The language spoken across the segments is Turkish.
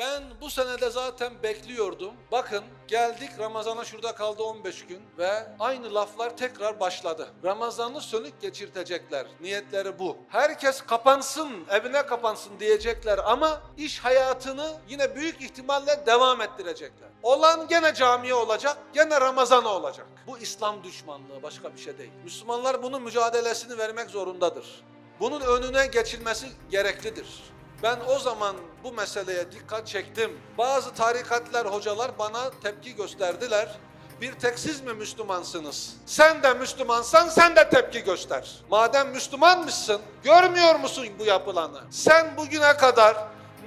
Ben bu senede zaten bekliyordum. Bakın geldik Ramazan'a şurada kaldı 15 gün ve aynı laflar tekrar başladı. Ramazan'ı sönük geçirtecekler. Niyetleri bu. Herkes kapansın, evine kapansın diyecekler ama iş hayatını yine büyük ihtimalle devam ettirecekler. Olan gene camiye olacak, gene Ramazan'a olacak. Bu İslam düşmanlığı başka bir şey değil. Müslümanlar bunun mücadelesini vermek zorundadır. Bunun önüne geçilmesi gereklidir. Ben o zaman bu meseleye dikkat çektim. Bazı tarikatlar, hocalar bana tepki gösterdiler. Bir tek siz mi Müslümansınız? Sen de Müslümansan sen de tepki göster. Madem Müslümanmışsın, görmüyor musun bu yapılanı? Sen bugüne kadar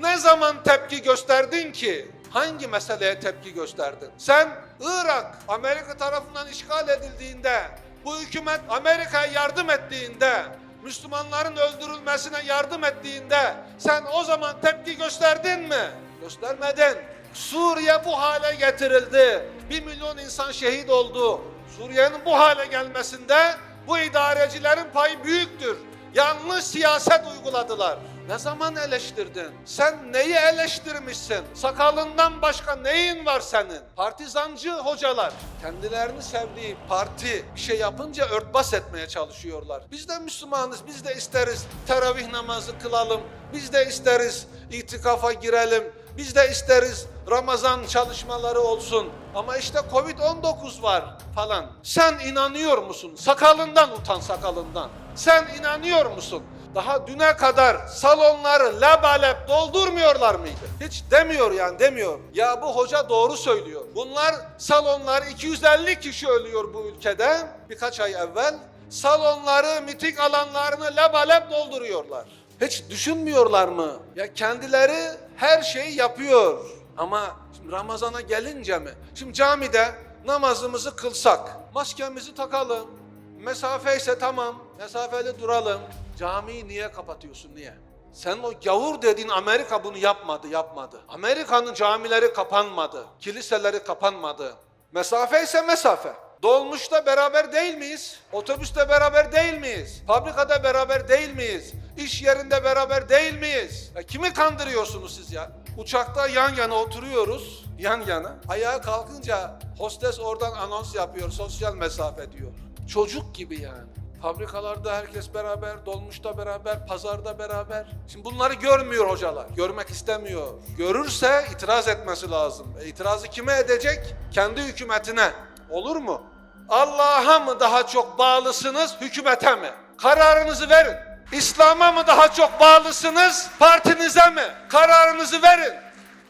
ne zaman tepki gösterdin ki? Hangi meseleye tepki gösterdin? Sen Irak Amerika tarafından işgal edildiğinde, bu hükümet Amerika'ya yardım ettiğinde, Müslümanların öldürülmesine yardım ettiğinde sen o zaman tepki gösterdin mi? Göstermedin. Suriye bu hale getirildi. Bir milyon insan şehit oldu. Suriye'nin bu hale gelmesinde bu idarecilerin payı büyüktür. Yanlış siyaset uyguladılar. Ne zaman eleştirdin? Sen neyi eleştirmişsin? Sakalından başka neyin var senin? Partizancı hocalar. Kendilerini sevdiği parti bir şey yapınca örtbas etmeye çalışıyorlar. Biz de Müslümanız, biz de isteriz teravih namazı kılalım. Biz de isteriz itikafa girelim. Biz de isteriz Ramazan çalışmaları olsun. Ama işte Covid-19 var falan. Sen inanıyor musun? Sakalından utan sakalından. Sen inanıyor musun? Daha düne kadar salonları lebalep doldurmuyorlar mıydı? Hiç demiyor yani demiyor. Ya bu hoca doğru söylüyor. Bunlar salonlar 250 kişi ölüyor bu ülkede birkaç ay evvel. Salonları, miting alanlarını lebalep dolduruyorlar. Hiç düşünmüyorlar mı? Ya kendileri her şeyi yapıyor. Ama şimdi Ramazan'a gelince mi? Şimdi camide namazımızı kılsak, maskemizi takalım, mesafe ise tamam, mesafeli duralım. Camiyi niye kapatıyorsun, niye? Sen o gavur dediğin Amerika bunu yapmadı, yapmadı. Amerika'nın camileri kapanmadı, kiliseleri kapanmadı. Mesafe ise mesafe. Dolmuşta beraber değil miyiz? Otobüste beraber değil miyiz? Fabrikada beraber değil miyiz? İş yerinde beraber değil miyiz? Ya kimi kandırıyorsunuz siz ya? Uçakta yan yana oturuyoruz, yan yana. Ayağa kalkınca hostes oradan anons yapıyor, sosyal mesafe diyor. Çocuk gibi yani. Fabrikalarda herkes beraber, dolmuşta beraber, pazarda beraber. Şimdi bunları görmüyor hocalar. Görmek istemiyor. Görürse itiraz etmesi lazım. E, itirazı kime edecek? Kendi hükümetine. Olur mu? Allah'a mı daha çok bağlısınız, hükümete mi? Kararınızı verin. İslam'a mı daha çok bağlısınız, partinize mi? Kararınızı verin.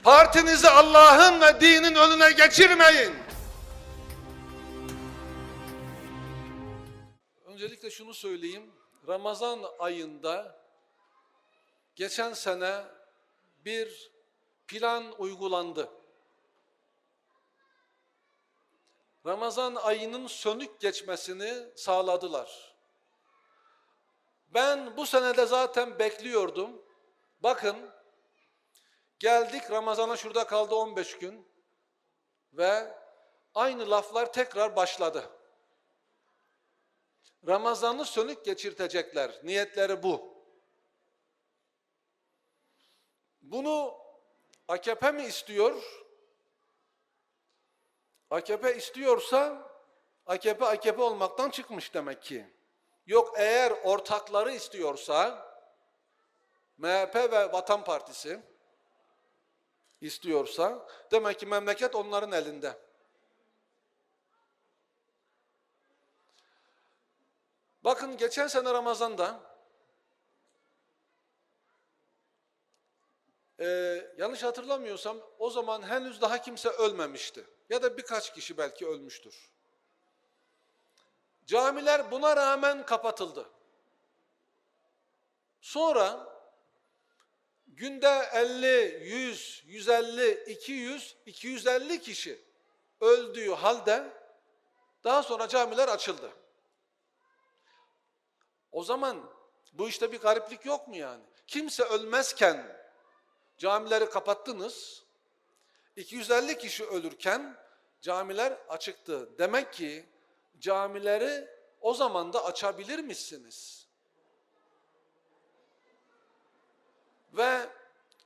Partinizi Allah'ın ve dinin önüne geçirmeyin. Öncelikle şunu söyleyeyim. Ramazan ayında geçen sene bir plan uygulandı. Ramazan ayının sönük geçmesini sağladılar. Ben bu senede zaten bekliyordum. Bakın geldik Ramazan'a şurada kaldı 15 gün ve aynı laflar tekrar başladı. Ramazan'ı sönük geçirtecekler. Niyetleri bu. Bunu AKP mi istiyor? AKP istiyorsa AKP AKP olmaktan çıkmış demek ki. Yok eğer ortakları istiyorsa MHP ve Vatan Partisi istiyorsa demek ki memleket onların elinde. Bakın geçen sene Ramazan'da e, yanlış hatırlamıyorsam o zaman henüz daha kimse ölmemişti. Ya da birkaç kişi belki ölmüştür. Camiler buna rağmen kapatıldı. Sonra günde 50, 100, 150, 200, 250 kişi öldüğü halde daha sonra camiler açıldı. O zaman bu işte bir gariplik yok mu yani? Kimse ölmezken camileri kapattınız. 250 kişi ölürken camiler açıktı. Demek ki camileri o zaman da açabilir misiniz? Ve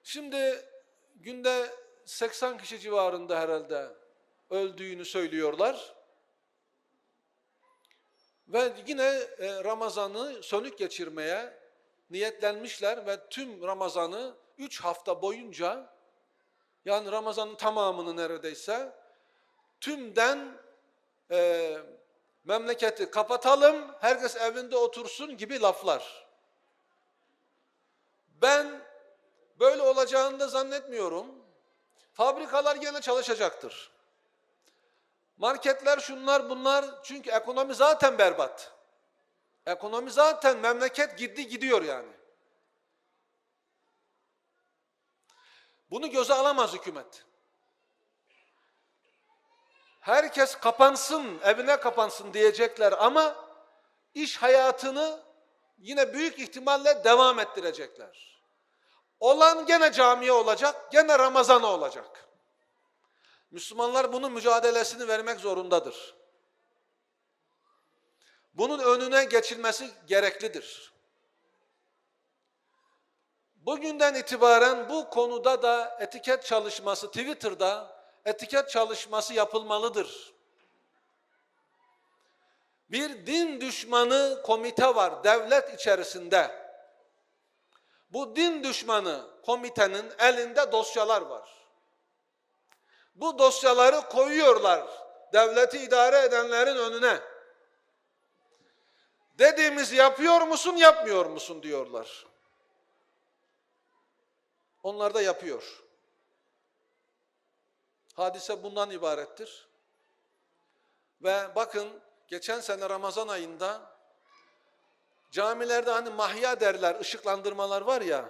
şimdi günde 80 kişi civarında herhalde öldüğünü söylüyorlar. Ve yine e, Ramazan'ı sönük geçirmeye niyetlenmişler ve tüm Ramazan'ı 3 hafta boyunca yani Ramazan'ın tamamını neredeyse tümden e, memleketi kapatalım, herkes evinde otursun gibi laflar. Ben böyle olacağını da zannetmiyorum. Fabrikalar gene çalışacaktır. Marketler şunlar bunlar çünkü ekonomi zaten berbat. Ekonomi zaten memleket gitti gidiyor yani. Bunu göze alamaz hükümet. Herkes kapansın, evine kapansın diyecekler ama iş hayatını yine büyük ihtimalle devam ettirecekler. Olan gene camiye olacak, gene Ramazan'a olacak. Müslümanlar bunun mücadelesini vermek zorundadır. Bunun önüne geçilmesi gereklidir. Bugünden itibaren bu konuda da etiket çalışması Twitter'da etiket çalışması yapılmalıdır. Bir din düşmanı komite var devlet içerisinde. Bu din düşmanı komitenin elinde dosyalar var. Bu dosyaları koyuyorlar devleti idare edenlerin önüne. Dediğimizi yapıyor musun, yapmıyor musun diyorlar. Onlar da yapıyor. Hadise bundan ibarettir. Ve bakın geçen sene Ramazan ayında camilerde hani mahya derler, ışıklandırmalar var ya,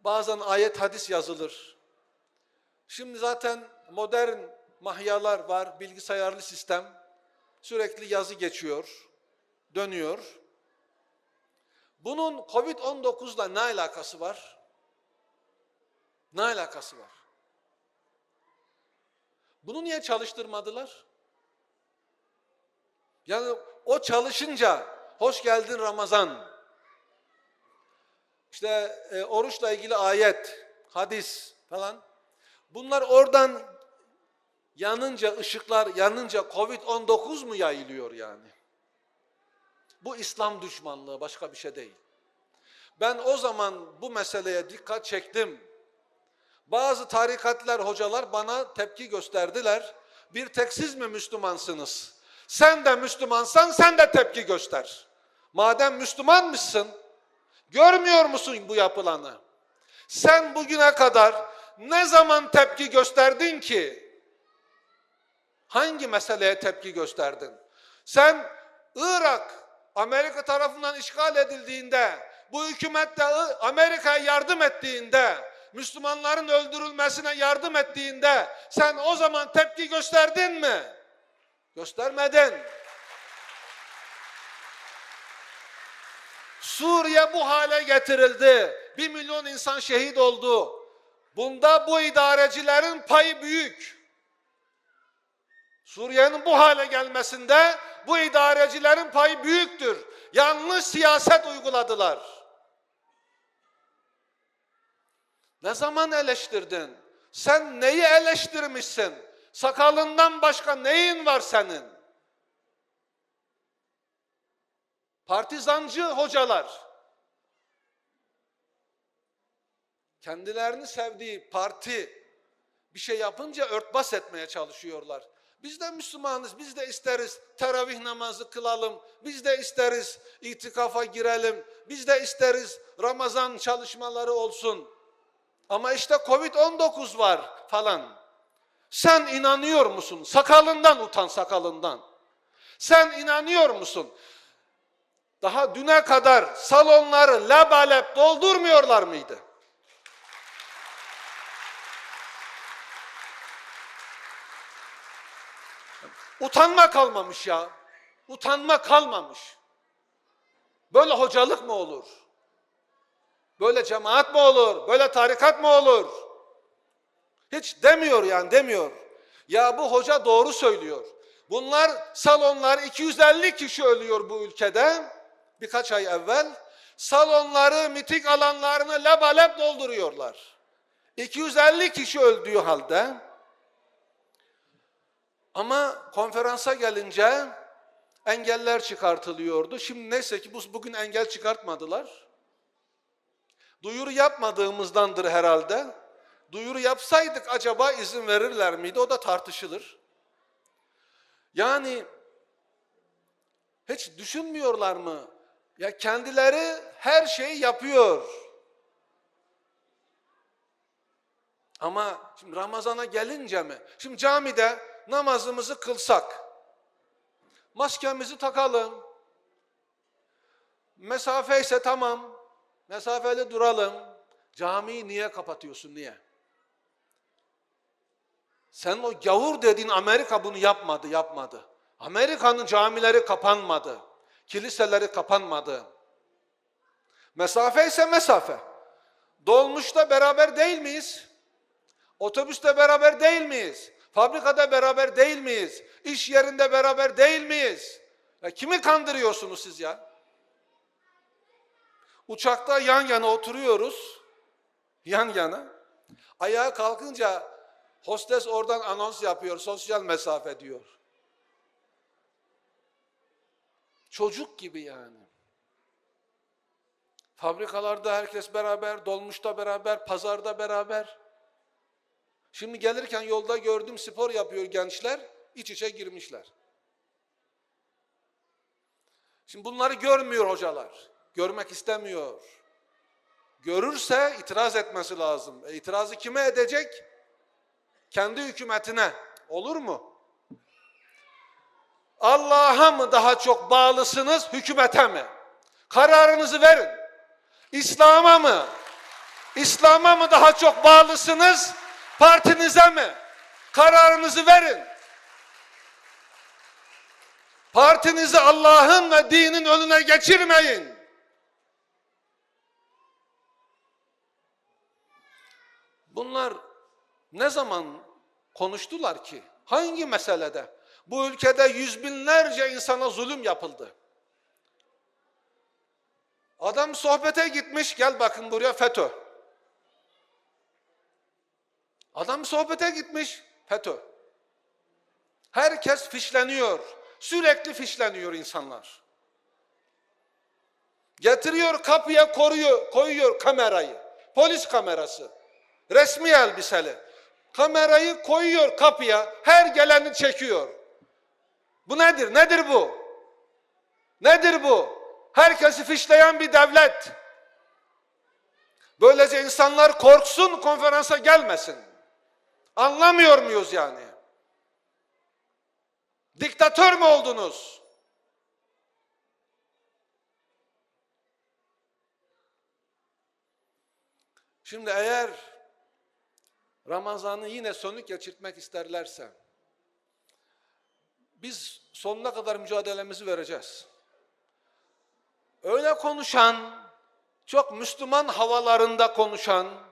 bazen ayet hadis yazılır. Şimdi zaten modern mahyalar var, bilgisayarlı sistem. Sürekli yazı geçiyor, dönüyor. Bunun Covid-19'la ne alakası var? Ne alakası var? Bunu niye çalıştırmadılar? Yani o çalışınca hoş geldin Ramazan. İşte e, oruçla ilgili ayet, hadis falan. Bunlar oradan yanınca ışıklar yanınca Covid-19 mu yayılıyor yani? Bu İslam düşmanlığı başka bir şey değil. Ben o zaman bu meseleye dikkat çektim. Bazı tarikatlar, hocalar bana tepki gösterdiler. Bir tek siz mi Müslümansınız? Sen de Müslümansan sen de tepki göster. Madem Müslümanmışsın, görmüyor musun bu yapılanı? Sen bugüne kadar ne zaman tepki gösterdin ki? Hangi meseleye tepki gösterdin? Sen Irak Amerika tarafından işgal edildiğinde, bu hükümet de Amerika'ya yardım ettiğinde, Müslümanların öldürülmesine yardım ettiğinde sen o zaman tepki gösterdin mi? Göstermedin. Suriye bu hale getirildi. Bir milyon insan şehit oldu. Bunda bu idarecilerin payı büyük. Suriye'nin bu hale gelmesinde bu idarecilerin payı büyüktür. Yanlış siyaset uyguladılar. Ne zaman eleştirdin? Sen neyi eleştirmişsin? Sakalından başka neyin var senin? Partizancı hocalar. Kendilerini sevdiği parti bir şey yapınca örtbas etmeye çalışıyorlar. Biz de Müslümanız, biz de isteriz teravih namazı kılalım, biz de isteriz itikafa girelim, biz de isteriz Ramazan çalışmaları olsun. Ama işte Covid-19 var falan. Sen inanıyor musun? Sakalından utan sakalından. Sen inanıyor musun? Daha düne kadar salonları lebalep doldurmuyorlar mıydı? Utanma kalmamış ya. Utanma kalmamış. Böyle hocalık mı olur? Böyle cemaat mı olur? Böyle tarikat mı olur? Hiç demiyor yani demiyor. Ya bu hoca doğru söylüyor. Bunlar salonlar 250 kişi ölüyor bu ülkede birkaç ay evvel. Salonları, miting alanlarını lebalep dolduruyorlar. 250 kişi öldüğü halde ama konferansa gelince engeller çıkartılıyordu. Şimdi neyse ki bu bugün engel çıkartmadılar. Duyuru yapmadığımızdandır herhalde. Duyuru yapsaydık acaba izin verirler miydi? O da tartışılır. Yani hiç düşünmüyorlar mı? Ya kendileri her şeyi yapıyor. Ama şimdi Ramazan'a gelince mi? Şimdi camide namazımızı kılsak, maskemizi takalım, mesafe ise tamam, mesafeli duralım. Camiyi niye kapatıyorsun, niye? Sen o gavur dediğin Amerika bunu yapmadı, yapmadı. Amerika'nın camileri kapanmadı. Kiliseleri kapanmadı. Mesafe ise mesafe. Dolmuşta beraber değil miyiz? Otobüste beraber değil miyiz? Fabrikada beraber değil miyiz? İş yerinde beraber değil miyiz? Ya kimi kandırıyorsunuz siz ya? Uçakta yan yana oturuyoruz. Yan yana. Ayağa kalkınca hostes oradan anons yapıyor. Sosyal mesafe diyor. Çocuk gibi yani. Fabrikalarda herkes beraber, dolmuşta beraber, pazarda beraber. Şimdi gelirken yolda gördüm spor yapıyor gençler, iç içe girmişler. Şimdi bunları görmüyor hocalar. Görmek istemiyor. Görürse itiraz etmesi lazım. E, itirazı kime edecek? Kendi hükümetine. Olur mu? Allah'a mı daha çok bağlısınız, hükümete mi? Kararınızı verin. İslam'a mı? İslam'a mı daha çok bağlısınız, partinize mi? Kararınızı verin. Partinizi Allah'ın ve dinin önüne geçirmeyin. Bunlar ne zaman konuştular ki? Hangi meselede? Bu ülkede yüz binlerce insana zulüm yapıldı. Adam sohbete gitmiş, gel bakın buraya FETÖ. Adam sohbete gitmiş, FETÖ. Herkes fişleniyor. Sürekli fişleniyor insanlar. Getiriyor kapıya koruyor, koyuyor kamerayı. Polis kamerası. Resmi elbiseli. Kamerayı koyuyor kapıya. Her geleni çekiyor. Bu nedir? Nedir bu? Nedir bu? Herkesi fişleyen bir devlet. Böylece insanlar korksun konferansa gelmesin. Anlamıyor muyuz yani? Diktatör mü oldunuz? Şimdi eğer Ramazan'ı yine sönük geçirtmek isterlerse biz sonuna kadar mücadelemizi vereceğiz. Öyle konuşan, çok Müslüman havalarında konuşan,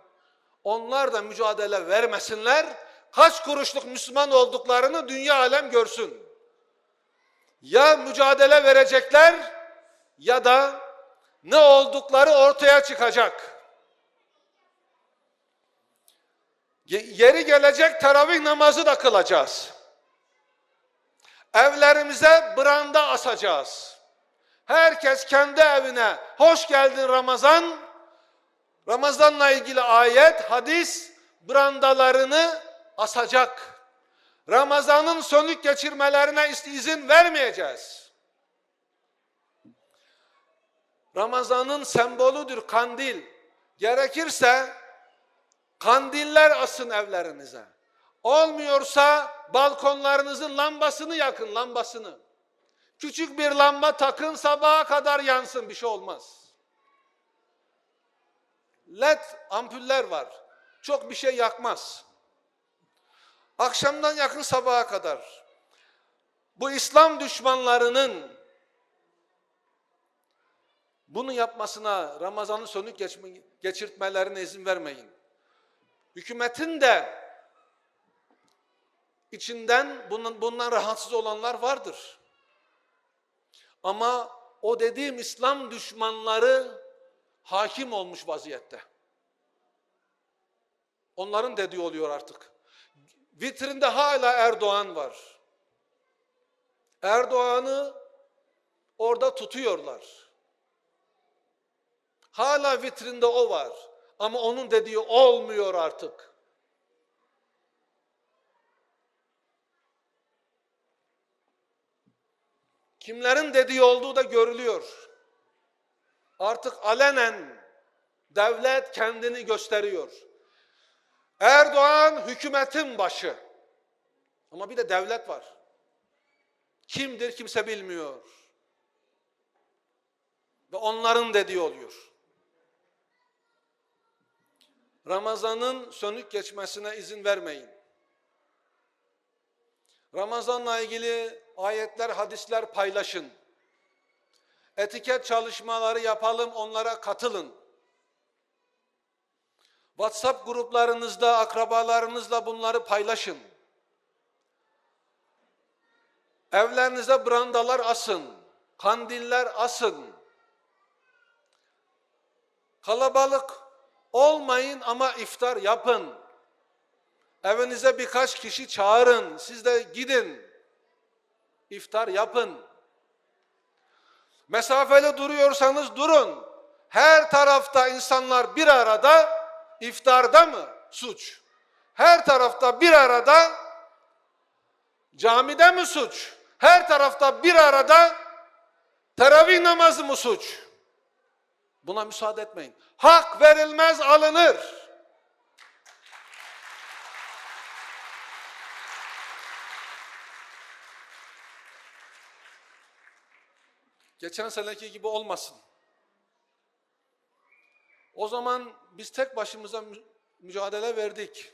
onlar da mücadele vermesinler, kaç kuruşluk Müslüman olduklarını dünya alem görsün. Ya mücadele verecekler ya da ne oldukları ortaya çıkacak. Yeri gelecek teravih namazı da kılacağız. Evlerimize branda asacağız. Herkes kendi evine hoş geldin Ramazan. Ramazanla ilgili ayet, hadis brandalarını asacak. Ramazan'ın sönük geçirmelerine izin vermeyeceğiz. Ramazan'ın sembolüdür kandil. Gerekirse kandiller asın evlerinize. Olmuyorsa balkonlarınızın lambasını yakın, lambasını. Küçük bir lamba takın sabaha kadar yansın bir şey olmaz. LED ampuller var. Çok bir şey yakmaz. Akşamdan yakın sabaha kadar. Bu İslam düşmanlarının bunu yapmasına Ramazan'ı sönük geçirtmelerine izin vermeyin. Hükümetin de içinden bundan, bundan rahatsız olanlar vardır. Ama o dediğim İslam düşmanları hakim olmuş vaziyette. Onların dediği oluyor artık. Vitrinde hala Erdoğan var. Erdoğan'ı orada tutuyorlar. Hala vitrinde o var. Ama onun dediği olmuyor artık. Kimlerin dediği olduğu da görülüyor. Artık alenen devlet kendini gösteriyor. Erdoğan hükümetin başı. Ama bir de devlet var. Kimdir kimse bilmiyor. Ve onların dediği oluyor. Ramazan'ın sönük geçmesine izin vermeyin. Ramazan'la ilgili ayetler, hadisler paylaşın. Etiket çalışmaları yapalım, onlara katılın. WhatsApp gruplarınızda, akrabalarınızla bunları paylaşın. Evlerinize brandalar asın, kandiller asın. Kalabalık olmayın ama iftar yapın. Evinize birkaç kişi çağırın, siz de gidin. İftar yapın. Mesafeli duruyorsanız durun. Her tarafta insanlar bir arada iftarda mı suç? Her tarafta bir arada camide mi suç? Her tarafta bir arada teravih namazı mı suç? Buna müsaade etmeyin. Hak verilmez alınır. Geçen seneki gibi olmasın. O zaman biz tek başımıza mü- mücadele verdik.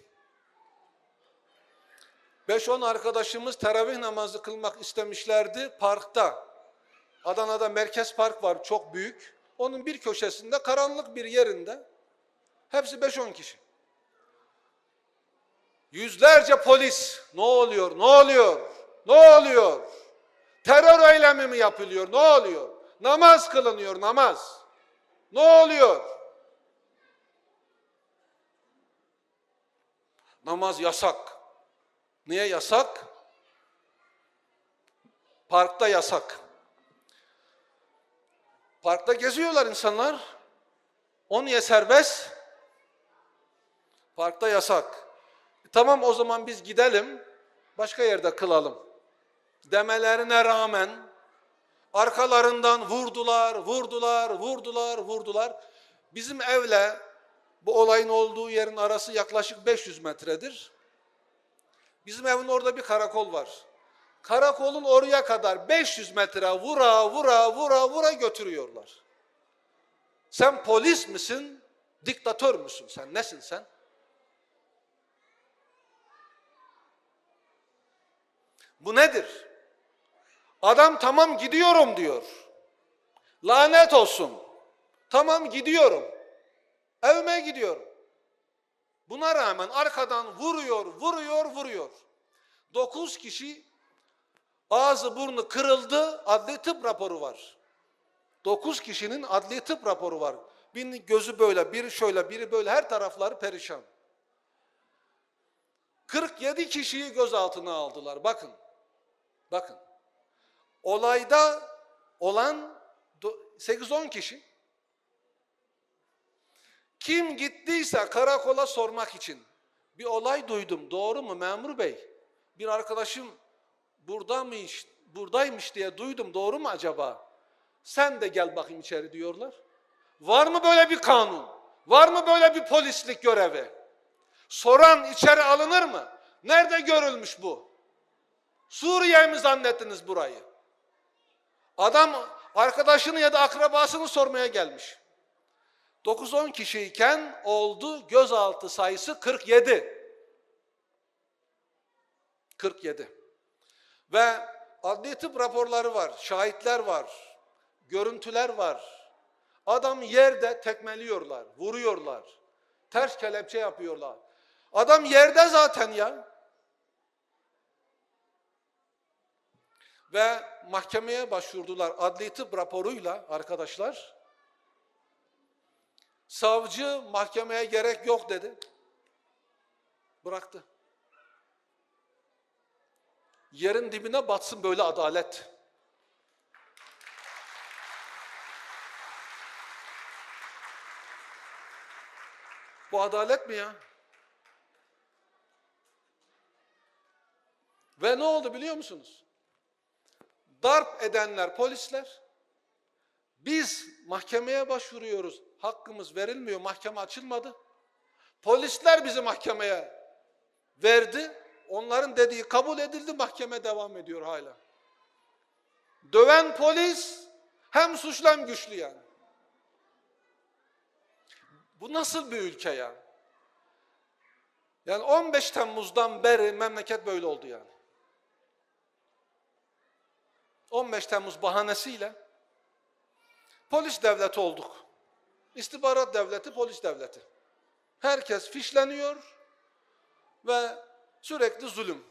5-10 arkadaşımız teravih namazı kılmak istemişlerdi parkta. Adana'da Merkez Park var çok büyük. Onun bir köşesinde karanlık bir yerinde hepsi 5-10 kişi. Yüzlerce polis ne oluyor ne oluyor ne oluyor? Terör eylemi mi yapılıyor ne oluyor? Namaz kılınıyor namaz. Ne oluyor? Namaz yasak. Niye yasak? Parkta yasak. Parkta geziyorlar insanlar. O niye serbest? Parkta yasak. E tamam o zaman biz gidelim, başka yerde kılalım. Demelerine rağmen arkalarından vurdular, vurdular, vurdular, vurdular. Bizim evle bu olayın olduğu yerin arası yaklaşık 500 metredir. Bizim evin orada bir karakol var. Karakolun oraya kadar 500 metre vura vura vura vura götürüyorlar. Sen polis misin? Diktatör müsün sen? Nesin sen? Bu nedir? Adam tamam gidiyorum diyor. Lanet olsun. Tamam gidiyorum. Evime gidiyorum. Buna rağmen arkadan vuruyor, vuruyor, vuruyor. Dokuz kişi ağzı burnu kırıldı, adli tıp raporu var. Dokuz kişinin adli tıp raporu var. Birinin gözü böyle, biri şöyle, biri böyle, her tarafları perişan. 47 kişiyi gözaltına aldılar. Bakın, bakın. Olayda olan do- 8-10 kişi kim gittiyse karakola sormak için bir olay duydum. Doğru mu memur bey? Bir arkadaşım buradaymış, buradaymış diye duydum. Doğru mu acaba? Sen de gel bakayım içeri diyorlar. Var mı böyle bir kanun? Var mı böyle bir polislik görevi? Soran içeri alınır mı? Nerede görülmüş bu? Suriye mi zannettiniz burayı? Adam arkadaşını ya da akrabasını sormaya gelmiş. 9-10 kişiyken oldu gözaltı sayısı 47. 47. Ve adli tıp raporları var, şahitler var, görüntüler var. Adam yerde tekmeliyorlar, vuruyorlar. Ters kelepçe yapıyorlar. Adam yerde zaten ya. Ve mahkemeye başvurdular adli tıp raporuyla arkadaşlar. Savcı mahkemeye gerek yok dedi. Bıraktı. Yerin dibine batsın böyle adalet. Bu adalet mi ya? Ve ne oldu biliyor musunuz? Darp edenler polisler, biz mahkemeye başvuruyoruz, hakkımız verilmiyor, mahkeme açılmadı. Polisler bizi mahkemeye verdi, onların dediği kabul edildi, mahkeme devam ediyor hala. Döven polis hem suçlu hem güçlü yani. Bu nasıl bir ülke ya? Yani 15 Temmuz'dan beri memleket böyle oldu yani. 15 Temmuz bahanesiyle polis devleti olduk. İstihbarat devleti, polis devleti. Herkes fişleniyor ve sürekli zulüm.